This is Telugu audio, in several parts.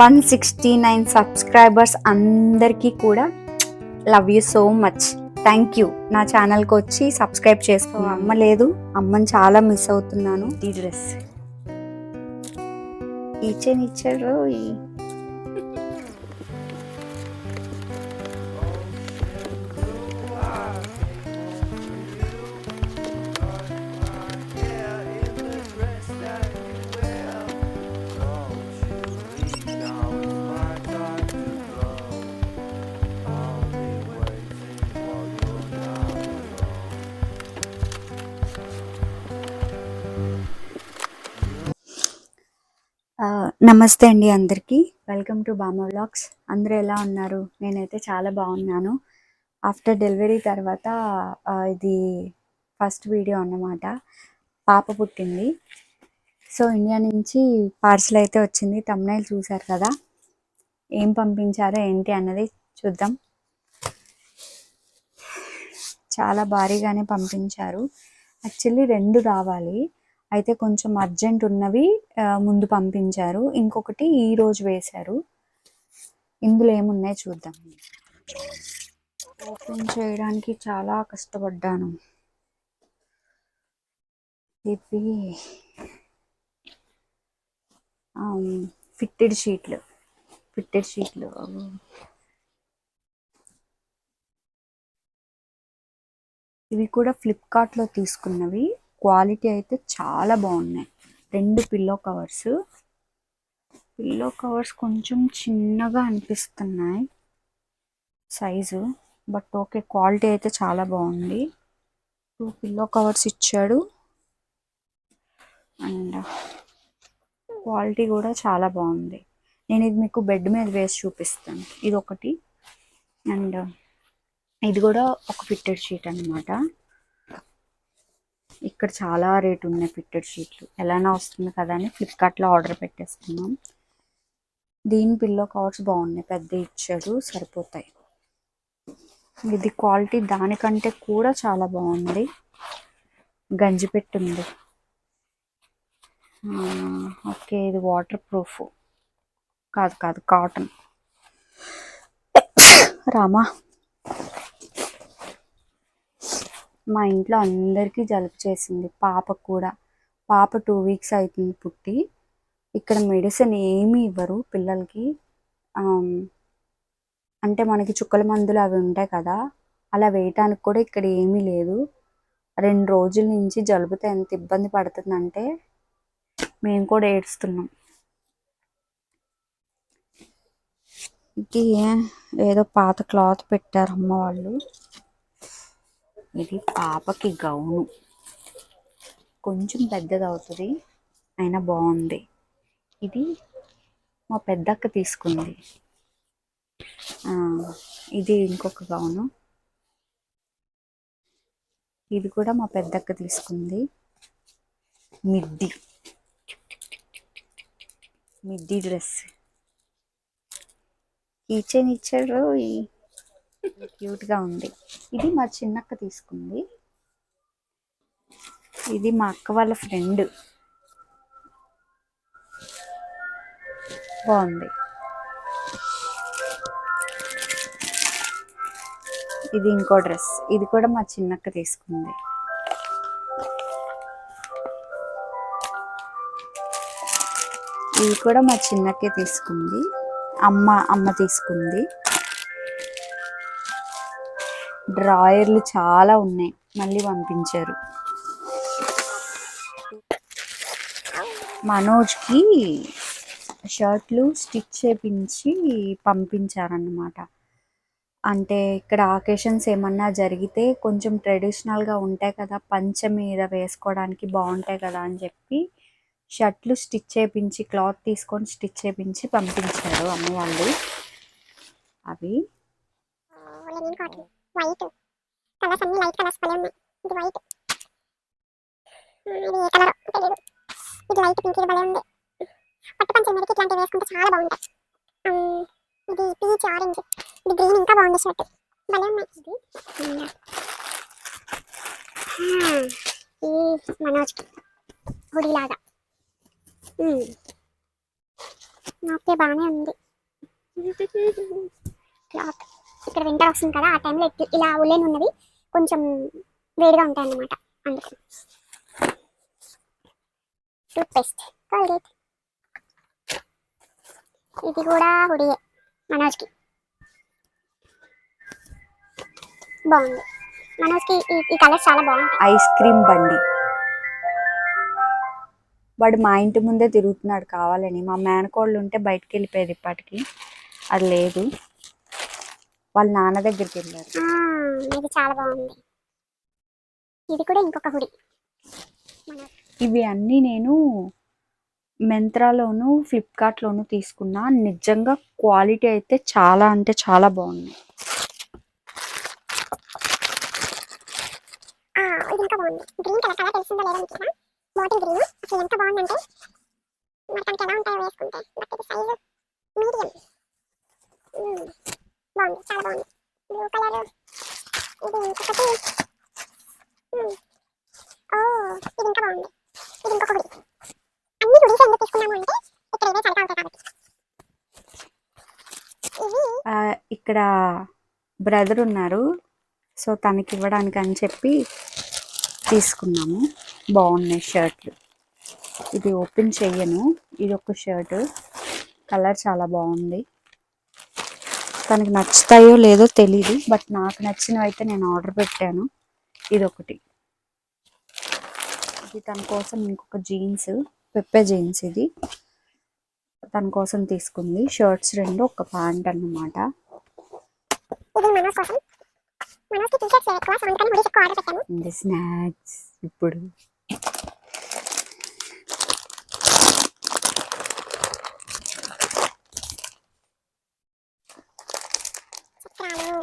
వన్ సిక్స్టీ నైన్ సబ్స్క్రైబర్స్ అందరికీ కూడా love you so much thank you నా ఛానల్కి వచ్చి సబ్స్క్రైబ్ చేసుకో. అమ్మ లేదు. అమ్మని చాలా మిస్ అవుతున్నాను. ఈ డ్రెస్ ఇచ్చాను ఇచ్చారు నమస్తే అండి అందరికీ. వెల్కమ్ టు బామ వ్లాగ్స్ అందరూ ఎలా ఉన్నారు? నేనైతే చాలా బాగున్నాను. ఆఫ్టర్ డెలివరీ తర్వాత ఇది ఫస్ట్ వీడియో అన్నమాట. పాప పుట్టింది. సో ఇండియా నుంచి పార్సల్ అయితే వచ్చింది. తమ్నైల్ చూశారు కదా? ఏం పంపించారో ఏంటి అన్నది చూద్దాం. చాలా భారీగానే పంపించారు. యాక్చువల్లీ రెండు రావాలి. అయితే కొంచెం అర్జెంట్ ఉన్నవి ముందు పంపించారు. ఇంకొకటి ఈ రోజు వేశారు. ఇందులో ఏమున్నాయి చూద్దాం. ఓపెన్ చేయడానికి చాలా కష్టపడ్డాను. ఇవి ఫిట్టెడ్ షీట్లు ఫిట్టెడ్ షీట్లు ఇవి కూడా ఫ్లిప్కార్ట్లో తీసుకున్నవి. క్వాలిటీ అయితే చాలా బాగున్నాయి. రెండు పిల్లో కవర్స్ పిల్లో కవర్స్ కొంచెం చిన్నగా అనిపిస్తున్నాయి. సైజు బట్ ఓకే క్వాలిటీ అయితే చాలా బాగుంది. టూ పిల్లో కవర్స్ ఇచ్చాడు. అండ్ క్వాలిటీ uh, కూడా చాలా బాగుంది. నేను ఇది మీకు బెడ్ మీద వేసి చూపిస్తాను. ఇది ఒకటి అండ్ uh, ఇది కూడా ఒక ఫిట్టెడ్ షీట్ అన్నమాట. ఇక్కడ చాలా రేటు ఉన్నాయి ఫిట్టెడ్ షీట్లు. ఎలానో వస్తుంది కదా అని ఫ్లిప్కార్ట్లో ఆర్డర్ పెట్టేసుకున్నాం. దీని పిల్లో కవర్స్ బాగున్నాయి. పెద్ద ఇచ్చాడు. సరిపోతాయి. ఇది క్వాలిటీ దానికంటే కూడా చాలా బాగుంది. గంజి పెట్టుంది ఓకే ఇది వాటర్ ప్రూఫ్ కాదు కాదు కాటన్ రామా మా ఇంట్లో అందరికీ జలుబు చేసింది. పాపకు కూడా. పాప టూ వీక్స్ అవుతుంది పుట్టి. ఇక్కడ మెడిసిన్ ఏమీ ఇవ్వరు పిల్లలకి. అంటే మనకి చుక్కల మందులు అవి ఉంటాయి కదా. అలా వేయటానికి కూడా ఇక్కడ ఏమీ లేదు. రెండు రోజుల నుంచి జలుబుతో ఎంత ఇబ్బంది పడుతుందంటే మేము కూడా ఏడుస్తున్నాం. ఇది ఏదో పాత క్లాత్ పెట్టారు అమ్మ వాళ్ళు. ఇది పాపకి గౌను. కొంచెం పెద్దది అవుతుంది అయినా బాగుంది. ఇది మా పెద్దక్క తీసుకుంది. ఇది ఇంకొక గౌను. ఇది కూడా మా పెద్దక్క తీసుకుంది. మిడ్డి. Midi dress. కిచెన్ ఇచ్చారు ఈ గా ఉంది. ఇది మా చిన్నక్క తీసుకుంది. ఇది మా అక్క వాళ్ళ ఫ్రెండ్. బాగుంది. ఇది ఇంకో డ్రెస్. ఇది కూడా మా చిన్నక్క తీసుకుంది. ఇది కూడా మా చిన్నక్కే తీసుకుంది. అమ్మ అమ్మ తీసుకుంది. డ్రాయర్లు చాలా ఉన్నాయి. మళ్ళీ పంపించారు. మనోజ్కి షర్ట్లు స్టిచ్ చేపించి పంపించారన్నమాట. అంటే ఇక్కడ ఆకేషన్స్ ఏమన్నా జరిగితే కొంచెం ట్రెడిషనల్గా ఉంటాయి కదా పంచ మీద వేసుకోవడానికి బాగుంటాయి కదా అని చెప్పి షర్ట్లు స్టిచ్ చేపించి క్లాత్ తీసుకొని స్టిచ్ చేపించి పంపించారు అమ్మ వాళ్ళు. అవి లెనిన్ కాటన్ వైట్ కలర్స్ అన్ని లైట్ కలర్స్ భలే ఉన్నాయి. ఇది వైట్ ఇది ఏ కలర్ తెలియదు ఇది లైట్ పింక్ ఇది భలే ఉంది. పట్టు పంచ మీదకి ఇట్లాంటివి వేసుకుంటే చాలా బాగుంటాయి. ఇది పీచ్ ఆరెంజ్ ఇది గ్రీన్ ఇంకా బాగుంది షర్ట్. భలే ఉన్నాయి. ఇది ఈ మనోజ్కి హుడీ లాగా ఓకే బాగానే ఉంది. క్లాత్. ఇక్కడ వింటర్ వస్తుంది కదా ఆ టైంలో ఇలా ఉలెన్ ఉన్నవి కొంచెం వేడిగా ఉంటాయి అన్నమాట అందుకు టూత్పేస్ట్ కోల్గేట్ ఇది కూడా హుడియే మనోజ్కి. బాగుంది. మనోజ్కి ఈ ఈ చాలా బాగుంది ఐస్ క్రీమ్ బండి. వాడు మా ఇంటి ముందే తిరుగుతున్నాడు కావాలని. మా మేనకోళ్ళు ఉంటే బయటకు వెళ్ళిపోయేది ఇప్పటికి. అది లేదు. వాళ్ళ నాన్న దగ్గరికి వెళ్ళారు. ఇది చాలా బాగుంది. ఇది కూడా ఇంకొక హుడి. ఇవి అన్నీ నేను మెంత్రాలోను ఫ్లిప్కార్ట్లోను తీసుకున్నా. నిజంగా క్వాలిటీ అయితే చాలా అంటే చాలా బాగుంది ఇంకా బాగుంది. గ్రీన్ కలర్ కలర్ తెలిసిందో లేదో మీకు బాటిల్ గ్రీన్ అసలు ఎంత బాగుందంటే మరి తనకి ఎలా ఉంటాయో వేసుకుంటే బట్ ఇది సైజు మీడియం బాగుంది చాలా బాగుంది. బ్లూ కలర్ ఇది ఇంకొకటి. Hmm. ఓ ఇది ఇంకా బాగుంది. ఇది ఇంకొక గుడి అన్ని గుడిస్ ఎందుకు తీసుకున్నాము అంటే ఇక్కడ ఇవే చాలా ఉంటాయి కాబట్టి. ఇక్కడ బ్రదర్ ఉన్నారు. సో తనకి ఇవ్వడానికి అని చెప్పి తీసుకున్నాము. బాగున్నాయి షర్ట్లు. ఇది ఓపెన్ చెయ్యను. ఇది ఒక షర్ట్. కలర్ చాలా బాగుంది. తనకి నచ్చుతాయో లేదో తెలీదు బట్ నాకు నచ్చినవి అయితే నేను ఆర్డర్ పెట్టాను. ఇది ఒకటి ఇది తన కోసం ఇంకొక జీన్స్ పెప్పే జీన్స్ ఇది. తన కోసం తీసుకుంది. షర్ట్స్ రెండు ఒక ప్యాంట్ అన్నమాట. ఇది మనోజ్ కోసం మనోజ్కి టీ షర్ట్స్ ఎక్కువ సో అందుకని హుడీస్ ఎక్కువ ఆర్డర్ పెట్టాము ఇది స్నాక్స్ ఇప్పుడు చిత్రాలు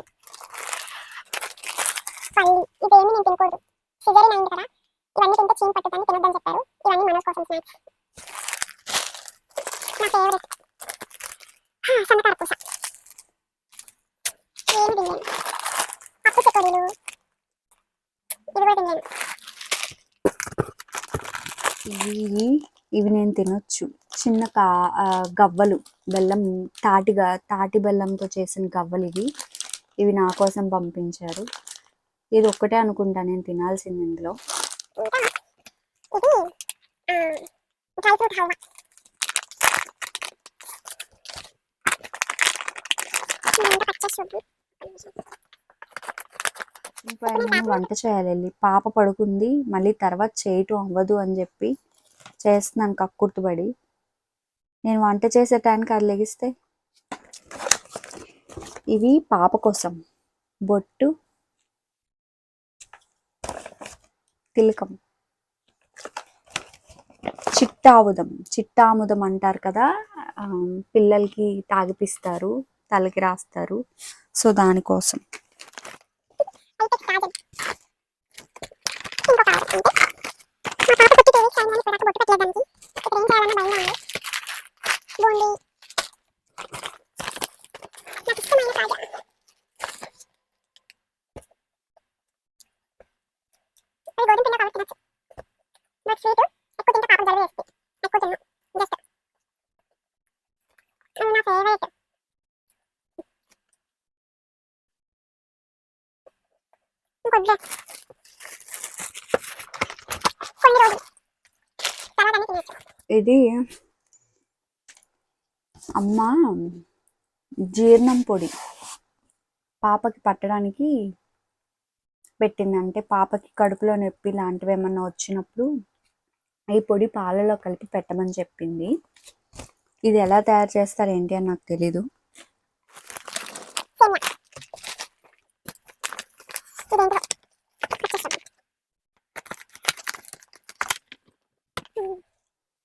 పల్లి ఇవేమి నేను తినకూడదు సిజరీన్ అయింది కదా ఇవన్నీ తింటే చీమ్ పట్టుదని తినొద్దని చెప్పారు. ఇవన్నీ మనోజ్ కోసం స్నాక్స్ నా ఫేవరెట్ సన్నకార పూస ఏమి తినలేను అప్పు చెకోడీలు. ఇవి కూడా తినలేను ఇవి ఇవి నేను తినొచ్చు. చిన్న కా గవ్వలు. బెల్లం తాటిగా తాటి బెల్లంతో చేసిన గవ్వలు ఇవి. ఇవి నా కోసం పంపించారు. ఇది ఒక్కటే అనుకుంటా నేను తినాల్సింది ఇందులో. ఇది డ్రై ఫ్రూట్ హల్వా వంట చేయాలి. వెళ్ళి పాప పడుకుంది. మళ్ళీ తర్వాత చేయటం అవ్వదు అని చెప్పి చేస్తున్నాను కక్కుర్తుపడి నేను వంట చేసే టైంకి అది లెగిస్తే ఇవి పాప కోసం. బొట్టు తిలకం. చిట్టాముదం. చిట్టాముదం అంటారు కదా ఆ, పిల్లలకి తాగిపిస్తారు తలకి రాస్తారు. సో దానికోసం అయితే కాజల్ ఇంకో కాజల్ అంటే మా పాప పుట్టి టూ వీక్స్ అయిందని ఇప్పుడు బొట్టు పెట్టలేదానికి ఇక్కడ ఏం చేయాలన్న భయంగా ఉంది బూందీ నాకు ఇష్టమైన కాజల్ అది గోధుమ పిండి కాబట్టి తినచ్చు బట్ స్వీట్ ఎక్కువ తింటే పాప జలుబు వేస్తుంది ఎక్కువ తిన్నా జస్ట్ అది నా ఫేవరెట్ కొన్ని రోజులు. తర్వాత అన్ని ఇది అమ్మ జీర్ణం పొడి పాపకి పట్టడానికి పెట్టింది. అంటే పాపకి కడుపులో నొప్పి లాంటివి ఏమన్నా వచ్చినప్పుడు ఈ పొడి పాలలో కలిపి పెట్టమని చెప్పింది. ఇది ఎలా తయారు చేస్తారు ఏంటి అని నాకు తెలీదు.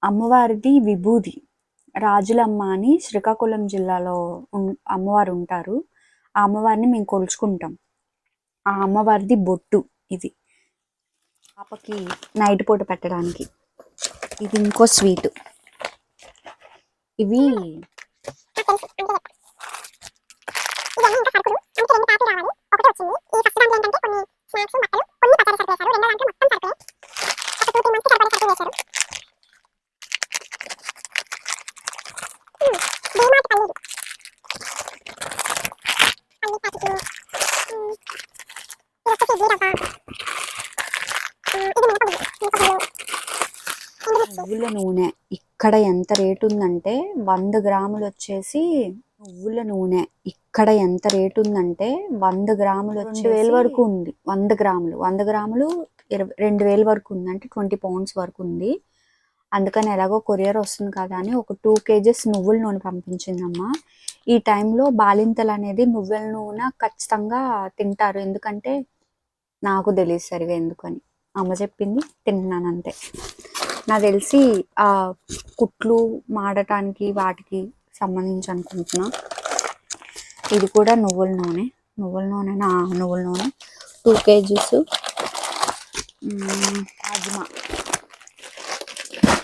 అమ్మవారిది విభూది. రాజులమ్మ అని శ్రీకాకుళం జిల్లాలో అమ్మవారు ఉంటారు. ఆ అమ్మవారిని మేము కొలుచుకుంటాం. ఆ అమ్మవారిది బొట్టు ఇది. పాపకి నైట్ పూట పెట్టడానికి. ఇది ఇంకో స్వీట్. ఇవి నాకు తెలుసు అంటే ఇవన్నీ ఇంకా సరుకులు అందుకే రెండు ప్యాకులు రావాలి ఒకటి వచ్చింది ఈ ఫస్ట్ దాంట్లో ఏంటంటే కొన్ని స్నాక్స్ బట్టలు కొన్ని పచారీ సరుకులు వేశారు రెండో దాంట్లో మొత్తం సరుకులే ఒక టూ త్రీ మంత్స్ సరిపడే సరుకులు వేశారు మ్మ్. నువ్వుల నూనె ఇక్కడ ఎంత రేటు ఉందంటే వంద గ్రాములు వచ్చేసి నువ్వుల నూనె. ఇక్కడ ఎంత రేటు ఉందంటే వంద గ్రాములు రెండు వేల వరకు ఉంది. వంద గ్రాములు. వంద గ్రాములు ఇరవై రెండు వేల వరకు ఉంది. అంటే ట్వంటీ పౌండ్స్ వరకు ఉంది. అందుకని ఎలాగో కొరియర్ వస్తుంది కదా అని ఒక టూ కేజెస్ నువ్వుల నూనె పంపించిందమ్మా. ఈ టైంలో బాలింతలు అనేది నువ్వుల నూనె ఖచ్చితంగా తింటారు. ఎందుకంటే నాకు తెలియదు సరిగా ఎందుకని. అమ్మ చెప్పింది తింటున్నాను అంతే. నాకు తెలిసి ఆ కుట్లు మాడటానికి వాటికి సంబంధించి అనుకుంటున్నా. ఇది కూడా నువ్వుల నూనె. నువ్వుల నూనె నా నువ్వుల నూనె. Two kgs rajma.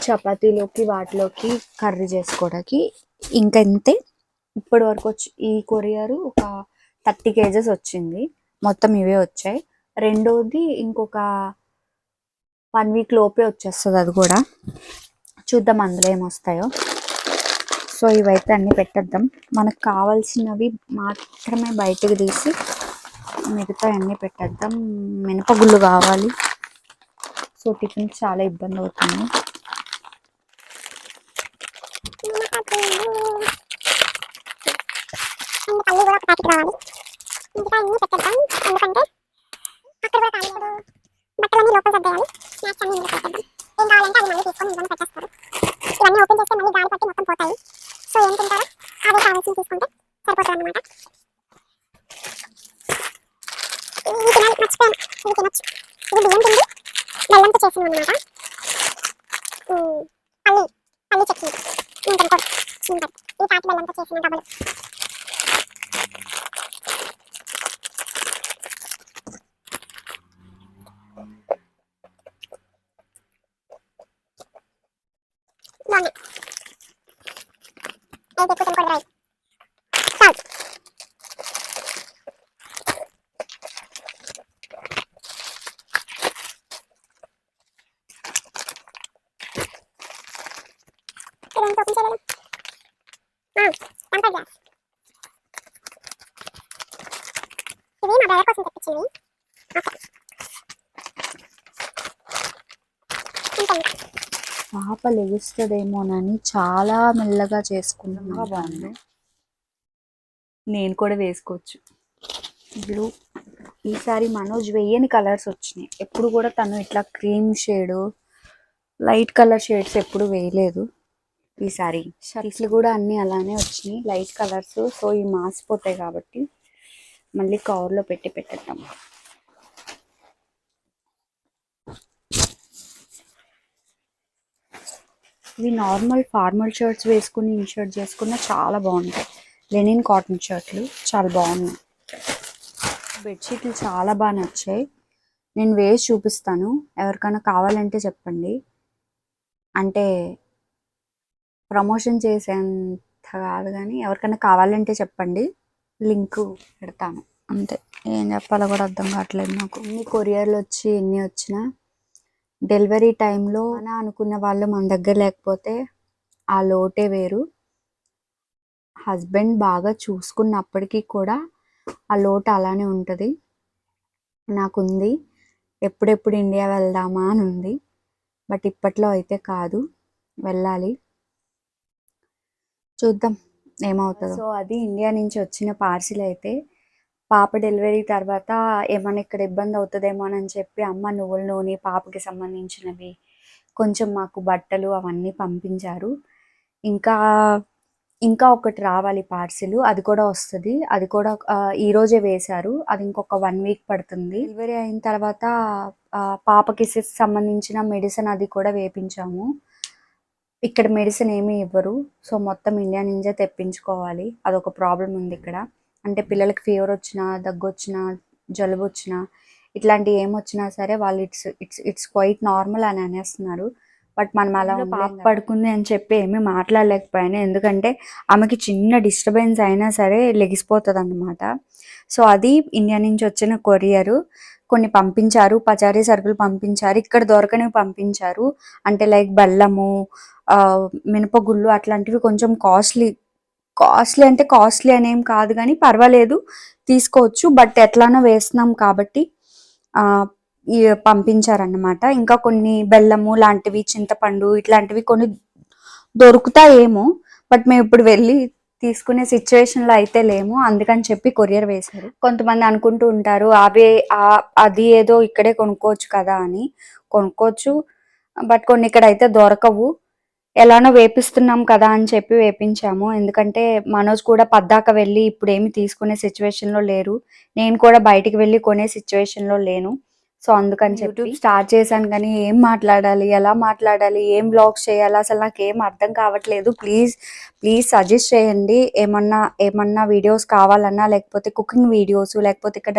చపాతీలోకి వాటిలోకి కర్రీ చేసుకోవడానికి. ఇంకా ఇంతే. ఇప్పటి వరకు వచ్చి ఈ కొరియర్ ఒక థర్టీ కేజెస్ వచ్చింది. మొత్తం ఇవే వచ్చాయి. రెండోది ఇంకొక వన్ వీక్ లోపే వచ్చేస్తుంది అది కూడా. చూద్దాం అందులో ఏమొస్తాయో. సో ఇవైతే అన్నీ పెట్టేద్దాం. మనకు కావాల్సినవి మాత్రమే బయటకు తీసి మిగతా అన్నీ పెట్టేద్దాం. మినపగుళ్ళు కావాలి. సో టిఫిన్ చాలా ఇబ్బంది అవుతుంది. పల్లి కూడా ఒక ప్యాకెట్ కావాలి. పెట్టేద్దాం. ఎందుకంటే అక్కడ కూడా కాలేదు. Maybe. పాప లెగుస్తుందేమోనని చాలా మెల్లగా చేసుకుంటున్నా బాగుంది. నేను కూడా వేసుకోవచ్చు. బ్లూ ఈసారి మనోజ్ వేయని కలర్స్ వచ్చినాయి. ఎప్పుడు కూడా తను ఇట్లా cream shade light colour shades ఎప్పుడు వేయలేదు. ఈసారి షర్ట్స్లు కూడా అన్నీ అలానే వచ్చినాయి. లైట్ కలర్స్ సో ఇవి మాసిపోతాయి కాబట్టి మళ్ళీ కవర్లో పెట్టి పెట్టేద్దాం. ఇవి నార్మల్ ఫార్మల్ షర్ట్స్ వేసుకుని ఇన్షర్ట్ చేసుకున్న చాలా బాగుంటాయి. లెనిన్ కాటన్ షర్ట్లు చాలా బాగున్నాయి. బెడ్షీట్లు చాలా బాగా నచ్చాయి. నేను వేసి చూపిస్తాను. ఎవరికైనా కావాలంటే చెప్పండి. అంటే ప్రమోషన్ చేసేంత కాదు కానీ ఎవరికైనా కావాలంటే చెప్పండి. లింక్ పెడతాను. అంతే. ఏం చెప్పాలో కూడా అర్థం కావట్లేదు నాకు. ఎన్ని కొరియర్లు వచ్చి ఎన్ని వచ్చినా డెలివరీ టైంలో అని అనుకున్న వాళ్ళు మన దగ్గర లేకపోతే ఆ లోటే వేరు. హస్బెండ్ బాగా చూసుకున్నప్పటికీ కూడా ఆ లోటు అలానే ఉంటుంది. నాకుంది ఎప్పుడెప్పుడు ఇండియా వెళ్దామా అని ఉంది. బట్ ఇప్పట్లో అయితే కాదు వెళ్ళాలి. చూద్దాం ఏమవుతుందో. సో అది ఇండియా నుంచి వచ్చిన పార్సిల్ అయితే పాప డెలివరీ తర్వాత ఏమైనా ఇక్కడ ఇబ్బంది అవుతుందేమో అని చెప్పి అమ్మ నువ్వుల నూనె పాపకి సంబంధించినవి. కొంచెం మాకు బట్టలు అవన్నీ పంపించారు. ఇంకా ఇంకా ఒకటి రావాలి పార్సిల్. అది కూడా వస్తుంది. అది కూడా ఈరోజే వేశారు. అది ఇంకొక వన్ వీక్ పడుతుంది. డెలివరీ అయిన తర్వాత పాపకి సంబంధించిన మెడిసిన్ అది కూడా వేపించాము. ఇక్కడ మెడిసిన్ ఏమీ ఇవ్వరు. సో మొత్తం ఇండియా నుంచే తెప్పించుకోవాలి. అదొక ప్రాబ్లం ఉంది ఇక్కడ. అంటే పిల్లలకి ఫీవర్ వచ్చినా దగ్గు వచ్చినా జలుబు వచ్చినా ఇట్లాంటివి ఏమొచ్చినా సరే వాళ్ళు it's it's it's quite normal అని అనేస్తున్నారు. బట్ మనం అలా పాప పడుకుంది అని చెప్పి ఏమీ మాట్లాడలేకపోయాను. ఎందుకంటే ఆమెకి చిన్న డిస్టర్బెన్స్ అయినా సరే లెగిసిపోతుంది అనమాట సో అది ఇండియా నుంచి వచ్చిన కొరియర్ కొన్ని పంపించారు. పచారీ సరుకులు పంపించారు. ఇక్కడ దొరకనివి పంపించారు. అంటే లైక్ బెల్లము మినపగుళ్ళు అట్లాంటివి కొంచెం కాస్ట్లీ కాస్ట్లీ అంటే కాస్ట్లీ అనేం కాదు కానీ పర్వాలేదు తీసుకోవచ్చు. బట్ ఎట్లానో వేస్తున్నాం కాబట్టి ఆ, ఈ పంపించారన్నమాట. ఇంకా కొన్ని బెల్లము లాంటివి చింతపండు ఇట్లాంటివి కొన్ని దొరుకుతాయేమో. బట్ మేము ఇప్పుడు వెళ్ళి తీసుకునే సిచ్యువేషన్లో అయితే లేము. అందుకని చెప్పి కొరియర్ వేశారు. కొంతమంది అనుకుంటూ ఉంటారు అవే అది ఏదో ఇక్కడే కొనుక్కోవచ్చు కదా అని. కొనుక్కోవచ్చు. బట్ కొన్ని ఇక్కడ అయితే దొరకవు. ఎలానో వేపిస్తున్నాం కదా అని చెప్పి వేపించాము. ఎందుకంటే మనోజ్ కూడా పద్దాక వెళ్ళి ఇప్పుడు ఏమి తీసుకునే సిచ్యువేషన్లో లేరు. నేను కూడా బయటికి వెళ్ళి కొనే సిచ్యువేషన్లో లేను. సో అందుకని చెప్పి స్టార్ట్ చేశాను కానీ ఏం మాట్లాడాలి ఎలా మాట్లాడాలి ఏం బ్లాగ్స్ చేయాలి అసలు నాకు ఏం అర్థం కావట్లేదు. ప్లీజ్ ప్లీజ్ సజెస్ట్ చేయండి. ఏమన్నా ఏమన్నా వీడియోస్ కావాలన్నా లేకపోతే కుకింగ్ వీడియోస్ లేకపోతే ఇక్కడ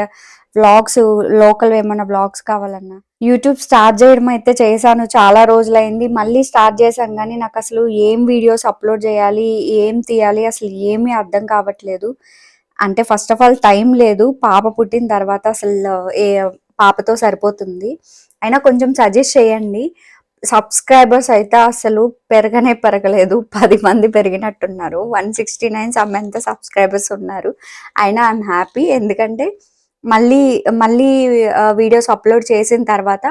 వ్లాగ్స్ లోకల్ ఏమన్నా వ్లాగ్స్ కావాలన్నా. యూట్యూబ్ స్టార్ట్ చేయడం అయితే చేశాను. చాలా రోజులైంది. మళ్ళీ స్టార్ట్ చేశాను కానీ నాకు అసలు ఏం వీడియోస్ అప్లోడ్ చేయాలి ఏం తీయాలి అసలు ఏమీ అర్థం కావట్లేదు. అంటే ఫస్ట్ ఆఫ్ ఆల్ టైం లేదు. పాప పుట్టిన తర్వాత అసలు ఏ పాపతో సరిపోతుంది. అయినా కొంచెం సజెస్ట్ చేయండి. సబ్స్క్రైబర్స్ అయితే అసలు పెరగనే పెరగలేదు. పది మంది పెరిగినట్టున్నారు. వన్ సిక్స్టీ నైన్ సమ్ ఎంత సబ్స్క్రైబర్స్ ఉన్నారు. అయినా ఐఎమ్ హ్యాపీ ఎందుకంటే మళ్ళీ మళ్ళీ వీడియోస్ అప్లోడ్ చేసిన తర్వాత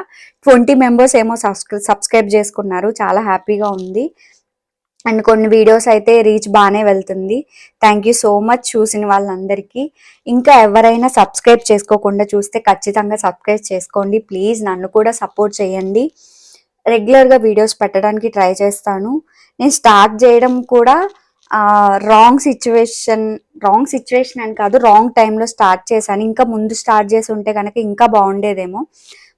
ట్వంటీ మెంబర్స్ ఏమో సబ్స్క్రైబ్ చేసుకున్నారు. చాలా హ్యాపీగా ఉంది. అండ్ కొన్ని వీడియోస్ అయితే రీచ్ బాగానే వెళ్తుంది. థ్యాంక్ యూ సో మచ్ చూసిన వాళ్ళందరికీ. ఇంకా ఎవరైనా సబ్స్క్రైబ్ చేసుకోకుండా చూస్తే ఖచ్చితంగా సబ్స్క్రైబ్ చేసుకోండి. ప్లీజ్ నన్ను కూడా సపోర్ట్ చేయండి. రెగ్యులర్గా వీడియోస్ పెట్టడానికి ట్రై చేస్తాను. నేను స్టార్ట్ చేయడం కూడా రాంగ్ సిచ్యువేషన్ రాంగ్ సిచ్యువేషన్ అని కాదు రాంగ్ టైంలో స్టార్ట్ చేశాను. ఇంకా ముందు స్టార్ట్ చేసి ఉంటే కనుక ఇంకా బాగుండేదేమో.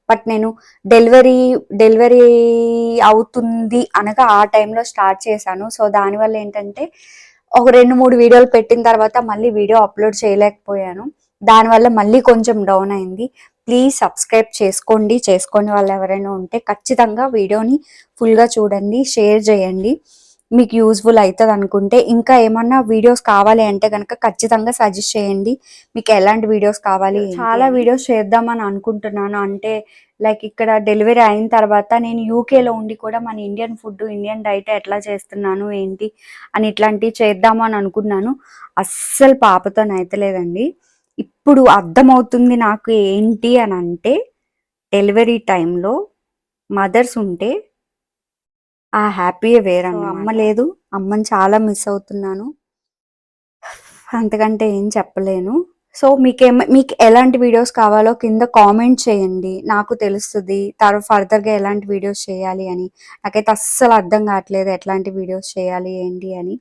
బట్ నేను డెలివరీ డెలివరీ అవుతుంది అనగా ఆ టైంలో స్టార్ట్ చేశాను. సో దానివల్ల ఏంటంటే ఒక రెండు మూడు వీడియోలు పెట్టిన తర్వాత మళ్ళీ వీడియో అప్లోడ్ చేయలేకపోయాను. దానివల్ల మళ్ళీ కొంచెం డౌన్ అయింది. ప్లీజ్ సబ్స్క్రైబ్ చేసుకోండి. చేసుకోని వాళ్ళు ఎవరైనా ఉంటే ఖచ్చితంగా వీడియోని ఫుల్గా చూడండి షేర్ చేయండి. మీకు యూజ్ఫుల్ అవుతుంది అనుకుంటే ఇంకా ఏమన్నా వీడియోస్ కావాలి అంటే కనుక ఖచ్చితంగా సజెస్ట్ చేయండి. మీకు ఎలాంటి వీడియోస్ కావాలి చాలా వీడియోస్ చేద్దామని అనుకుంటున్నాను. అంటే లైక్ ఇక్కడ డెలివరీ అయిన తర్వాత నేను యూకేలో ఉండి కూడా మన ఇండియన్ ఫుడ్ ఇండియన్ డైట్ ఎట్లా చేస్తున్నాను ఏంటి అని ఇట్లాంటివి చేద్దాము అని అనుకున్నాను. అస్సలు పాపతో నైతలేదండి ఇప్పుడు అర్థమవుతుంది నాకు ఏంటి అని అంటే డెలివరీ టైంలో మదర్స్ ఉంటే ఆ హ్యాపీయే వేరే అమ్మ లేదు. అమ్మని చాలా మిస్ అవుతున్నాను. అంతకంటే ఏం చెప్పలేను. సో మీకేమ మీకు ఎలాంటి వీడియోస్ కావాలో కింద కామెంట్ చేయండి. నాకు తెలుస్తుంది. తర్వాత ఫర్దర్గా ఎలాంటి వీడియోస్ చేయాలి అని. నాకైతే అస్సలు అర్థం కావట్లేదు ఎట్లాంటి వీడియోస్ చేయాలి ఏంటి అని.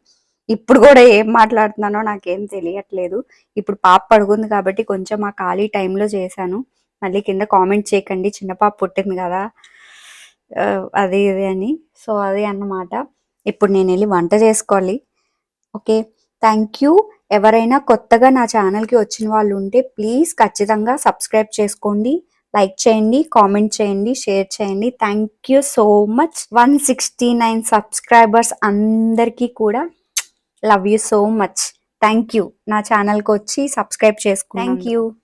ఇప్పుడు కూడా ఏం మాట్లాడుతున్నానో నాకేం తెలియట్లేదు. ఇప్పుడు పాప పడుకుంది కాబట్టి కొంచెం ఆ ఖాళీ టైంలో చేశాను. మళ్ళీ కింద కామెంట్ చేయకండి. చిన్న పాప పుట్టింది కదా. అది ఇది అని. సో అది అన్నమాట. ఇప్పుడు నేను వెళ్ళి వంట చేసుకోవాలి. ఓకే? Thank you. ఎవరైనా కొత్తగా నా ఛానల్కి వచ్చిన వాళ్ళు ఉంటే ప్లీజ్ ఖచ్చితంగా సబ్స్క్రైబ్ చేసుకోండి. లైక్ చేయండి కామెంట్ చేయండి షేర్ చేయండి. Thank you so much. One sixty nine subscribers అందరికీ కూడా love you so much. Thank you. నా ఛానల్కి వచ్చి సబ్స్క్రైబ్ చేసుకోండి థ్యాంక్ యూ.